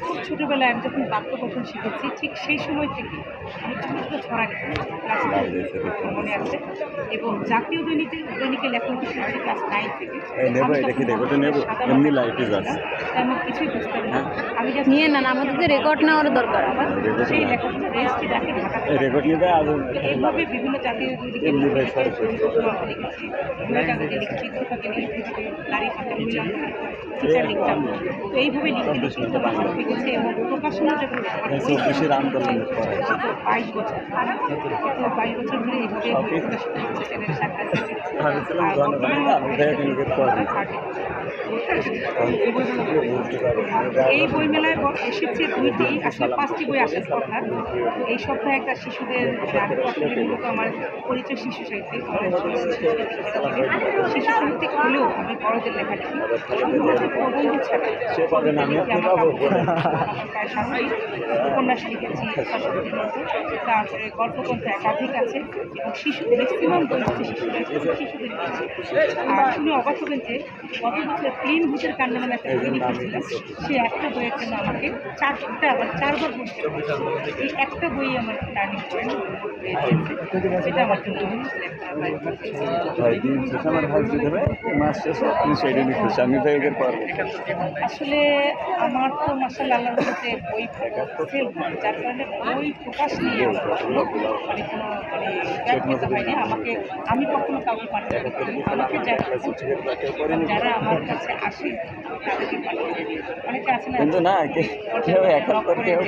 খুব ছোটোবেলায় আমি যখন বাক্য গঠন শিখেছি ঠিক সেই সময় থেকে আমি ছোটো ছোটো ছড়া ক্লাস মনে আছে এবং জাতীয় দৈনিকে দৈনিকে লেখালেখি শিখেছি ক্লাস নাইন থেকে। তেমন কিছুই বুঝতাম না। নিয়ে নেন আমাদের তো রেকর্ড নেওয়ার দরকার। রেকর্ড না। নিতে এইভাবে বিভিন্ন তো এইভাবে লিখতে লিখতে কিন্তু আমার হাত লেগেছে এবং প্রকাশনা যখন এই বই চব্বিশের আন্দোলনের পরে। বাইশ বছর বাইশ বছর ধরে এইভাবে প্রকাশিত হচ্ছে চ্যানেল শাখা ভাবছিলাম জনগণ আমি ভেবে নিজের পরে এই ব- এসেছে দুইটি আসলে পাঁচটি বই আসার কথা। তো এই সপ্তাহে একটা শিশুদের মূলত আমার পরিচয় শিশু সাহিত্যিক শিশু সাহিত্যিক হলেও আমি বড়দের লেখা লিখি শুধুমাত্র প্রবন্ধ ছাড়া। প্রায় সাতটি উপন্যাস লিখেছি শাসকদের মধ্যে তারপরে গল্পগ্রন্থ একাধিক আছে এবং শিশু ম্যাক্সিমাম বই হচ্ছে শিশুদের শিশুদের। আর শুনে অবাক হবেন যে গত বছর ক্লিন ভূতের কান্না নামে একটা বই লিখেছিলাম সে একটা বইয়ের জন্য আমাকে চারটা আবার চারবার হয়েছে। এই একটা বই আমার টার্নিং পয়েন্ট এটা আমার জন্য আসলে আমার তো মাসাল আল্লাহর মধ্যে বই সেল যার কারণে বই প্রকাশ নিয়ে মানে কোনো মানে হয়নি। আমাকে আমি কখনো কাউকে পাঠাতে আমাকে যারা যারা আমার কাছে আসে তাদেরকে অনেকে আছে না না কেউ এখন করে কেউ